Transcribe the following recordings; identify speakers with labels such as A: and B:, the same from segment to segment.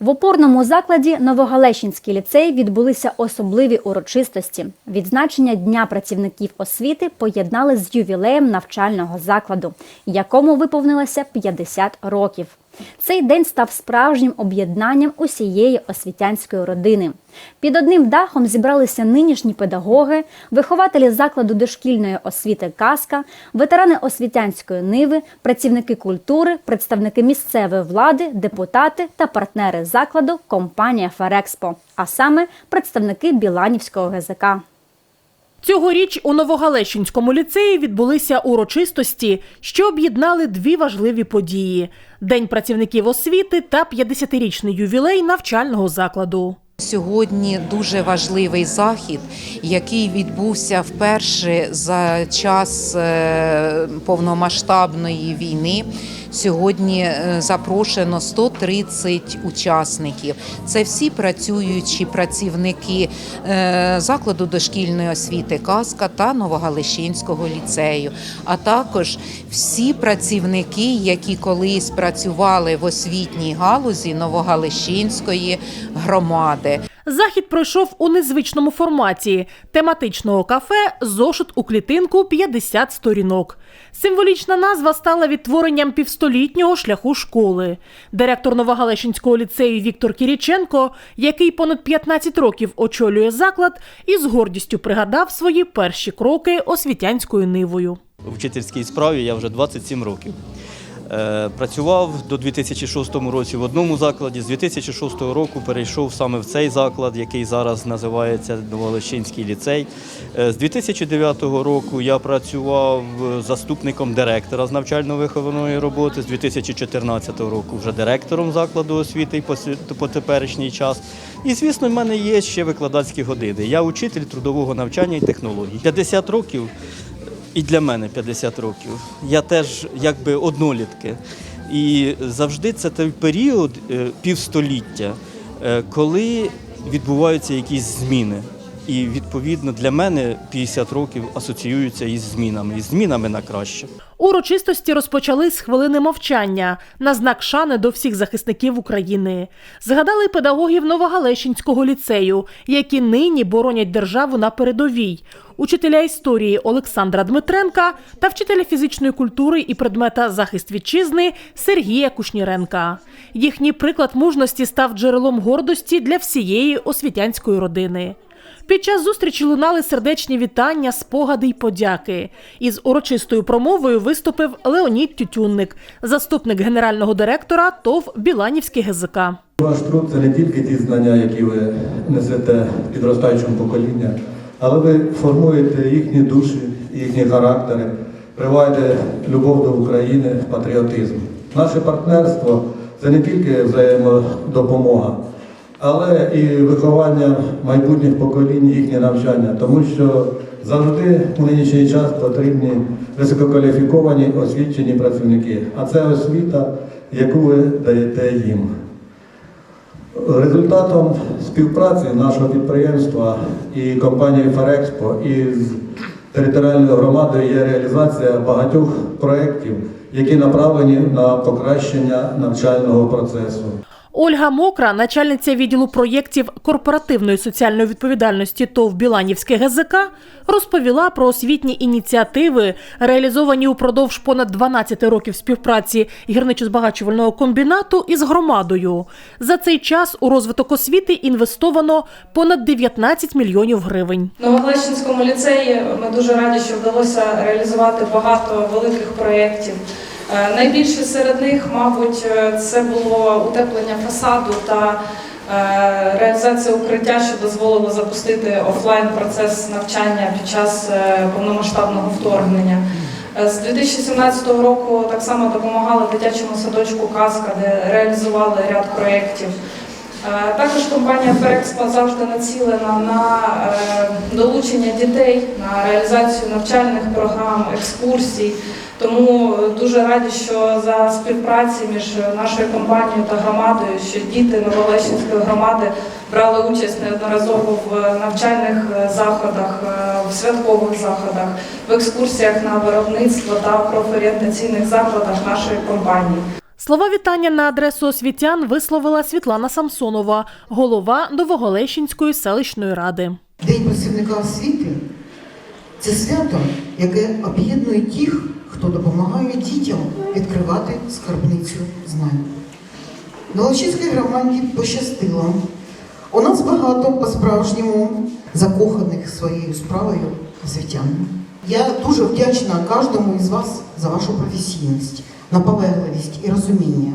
A: В опорному закладі Новогалещинський ліцей відбулися особливі урочистості. Відзначення Дня працівників освіти поєднали з ювілеєм навчального закладу, якому виповнилося 50 років. Цей день став справжнім об'єднанням усієї освітянської родини. Під одним дахом зібралися нинішні педагоги, вихователі закладу дошкільної освіти Казка, ветерани освітянської ниви, працівники культури, представники місцевої влади, депутати та партнери закладу компанія Ферекспо, а саме представники Біланівського ГЗК.
B: Цьогоріч у Новогалещинському ліцеї відбулися урочистості, що об'єднали дві важливі події: День працівників освіти та 50-річний ювілей навчального закладу.
C: Сьогодні дуже важливий захід, який відбувся вперше за час е, повномасштабної війни. Сьогодні е, запрошено 130 учасників. Це всі працюючі працівники е, закладу дошкільної освіти Казка та Новогалищинського ліцею, а також всі працівники, які колись працювали в освітній галузі Новогалищинської громади.
B: Захід пройшов у незвичному форматі тематичного кафе Зошит у клітинку 50 сторінок. Символічна назва стала відтворенням півстолітнього шляху школи. Директор Новогалещинського ліцею Віктор Кіріченко, який понад 15 років очолює заклад, із гордістю пригадав свої перші кроки освітянською нивою.
D: У вчительській справі я вже 27 років. Е, Працював до 2006 році в одному закладі. З 2006 року перейшов саме в цей заклад, який зараз називається Новолещинський ліцей. Е, З 2009 року я працював заступником директора з навчально-виховної роботи. З 2014 року вже директором закладу освіти по теперішній час. І, звісно, в мене є ще викладацькі години. Я учитель трудового навчання і технологій. 50 років і для мене 50 років. Я теж якби однолітки. І завжди це той період е, півстоліття, е, коли відбуваються якісь зміни. І відповідно для мене 50 років асоціюються із змінами, із змінами на краще.
B: Урочистості розпочали з хвилини мовчання на знак шани до всіх захисників України. Згадали педагогів Новогалещинського ліцею, які нині боронять державу на передовій. Учителя історії Олександра Дмитренка та вчителя фізичної культури і предмета захист вітчизни Сергія Кушніренка. Їхній приклад мужності став джерелом гордості для всієї освітянської родини. Під час зустрічі лунали сердечні вітання, спогади й подяки. Із урочистою промовою виступив Леонід Тютюнник, заступник генерального директора ТОВ Біланівський ГЗК.
E: Ваш труд це не тільки ті знання, які ви несете підростаючому поколінню, але ви формуєте їхні душі, їхні характери, прививаєте любов до України, патріотизм. Наше партнерство це не тільки взаємодопомога, але і виховання майбутніх поколінь, їхнє навчання, тому що завжди у нинішній час потрібні висококваліфіковані освічені працівники. А це освіта, яку ви даєте їм. Результатом співпраці нашого підприємства і компанії Ферекспо із територіальною громадою є реалізація багатьох проєктів, які направлені на покращення навчального процесу.
B: Ольга Мокра, начальниця відділу проєктів корпоративної соціальної відповідальності ТОВ Біланівське ГЗК, розповіла про освітні ініціативи, реалізовані упродовж понад 12 років співпраці гірничо-збагачувального комбінату із громадою. За цей час у розвиток освіти інвестовано понад 19 мільйонів гривень.
F: В Новоглещинському ліцеї ми дуже раді, що вдалося реалізувати багато великих проєктів. Е, Найбільше серед них, мабуть, е, це було утеплення фасаду та е, реалізація укриття, що дозволило запустити офлайн процес навчання під час повномасштабного вторгнення. З 2017 року так само допомагали дитячому садочку Казка, де реалізували ряд проєктів. Також компанія Ферекспо завжди націлена на долучення дітей, на реалізацію навчальних програм, екскурсій. Тому е, дуже раді, що за співпраці між нашою компанією та громадою, що діти Новолещинської громади брали участь неодноразово в навчальних е, заходах, е, в святкових заходах, в екскурсіях на виробництво та профорієнтаційних закладах нашої компанії.
B: Слова вітання на адресу освітян висловила Світлана Самсонова, голова Новоголещинської селищної ради.
G: День працівника освіти це свято, яке об'єднує тих, хто допомагає дітям відкривати скарбницю знань. Новочинській громаді пощастило. У нас багато по-справжньому закоханих своєю справою освітян. Я дуже вдячна кожному із вас за вашу професійність, наполегливість і розуміння,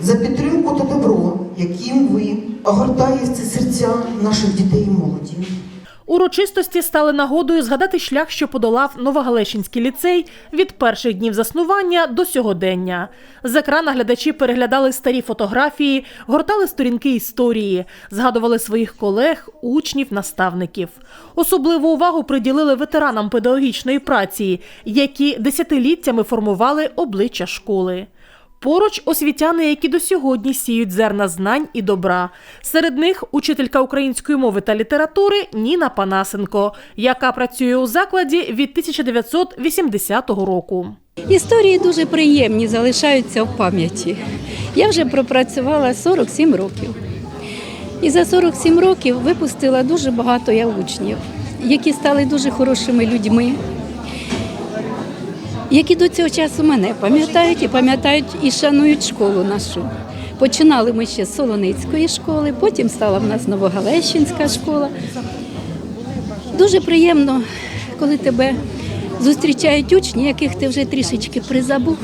G: за підтримку та добро, яким ви огортаєте серця наших дітей і молоді.
B: Урочистості стали нагодою згадати шлях, що подолав Новогалещинський ліцей від перших днів заснування до сьогодення. З екрана глядачі переглядали старі фотографії, гортали сторінки історії, згадували своїх колег, учнів, наставників. Особливу увагу приділили ветеранам педагогічної праці, які десятиліттями формували обличчя школи. Поруч освітяни, які до сьогодні сіють зерна знань і добра. Серед них учителька української мови та літератури Ніна Панасенко, яка працює у закладі від 1980 року.
H: Історії дуже приємні, залишаються в пам'яті. Я вже пропрацювала 47 років. І за 47 років випустила дуже багато я учнів, які стали дуже хорошими людьми, які до цього часу мене пам'ятають і пам'ятають і шанують школу нашу. Починали ми ще з Солоницької школи, потім стала в нас Новогалещинська школа. Дуже приємно, коли тебе зустрічають учні, яких ти вже трішечки призабув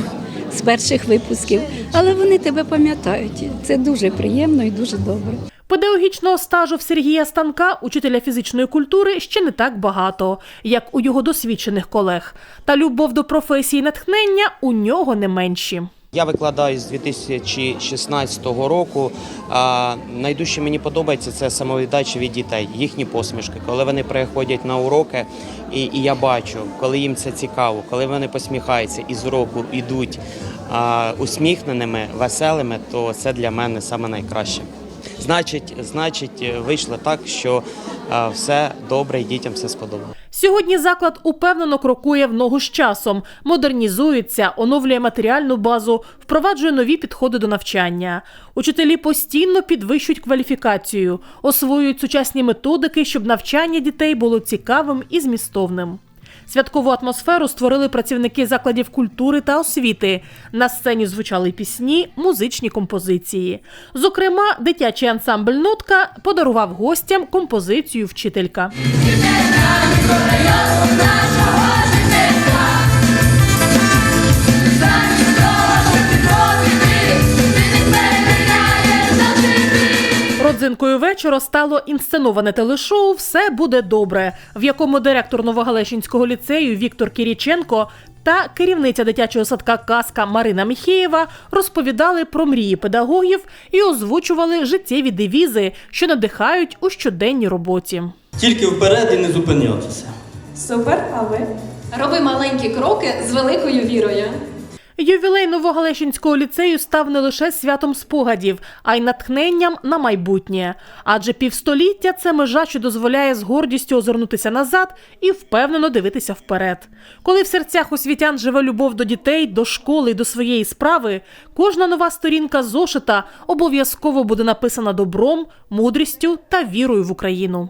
H: з перших випусків, але вони тебе пам'ятають. Це дуже приємно і дуже добре.
B: Педагогічного стажу в Сергія Станка, учителя фізичної культури, ще не так багато, як у його досвідчених колег. Та любов до професії натхнення у нього не менші.
I: Я викладаю з 2016 року. Найдужче мені подобається це самовіддача від дітей, їхні посмішки. Коли вони приходять на уроки, і, і я бачу, коли їм це цікаво, коли вони посміхаються і з уроку йдуть усміхненими, веселими, то це для мене саме найкраще. Значить, значить, вийшло так, що все добре і дітям все сподобалося.
B: Сьогодні заклад упевнено крокує в ногу з часом, модернізується, оновлює матеріальну базу, впроваджує нові підходи до навчання. Учителі постійно підвищують кваліфікацію, освоюють сучасні методики, щоб навчання дітей було цікавим і змістовним. Святкову атмосферу створили працівники закладів культури та освіти. На сцені звучали пісні, музичні композиції. Зокрема, дитячий ансамбль Нотка подарував гостям композицію вчителька. Родзинкою вечора стало інсценоване телешоу Все буде добре, в якому директор Новогалещинського ліцею Віктор Кіріченко та керівниця дитячого садка Казка Марина Міхеєва розповідали про мрії педагогів і озвучували життєві девізи, що надихають у щоденній роботі.
D: Тільки вперед і не зупинятися.
F: Супер, а ви?
J: Роби маленькі кроки з великою вірою.
B: Ювілей Новогалещинського ліцею став не лише святом спогадів, а й натхненням на майбутнє. Адже півстоліття це межа, що дозволяє з гордістю озирнутися назад і впевнено дивитися вперед. Коли в серцях освітян живе любов до дітей, до школи і до своєї справи, кожна нова сторінка зошита обов'язково буде написана добром, мудрістю та вірою в Україну.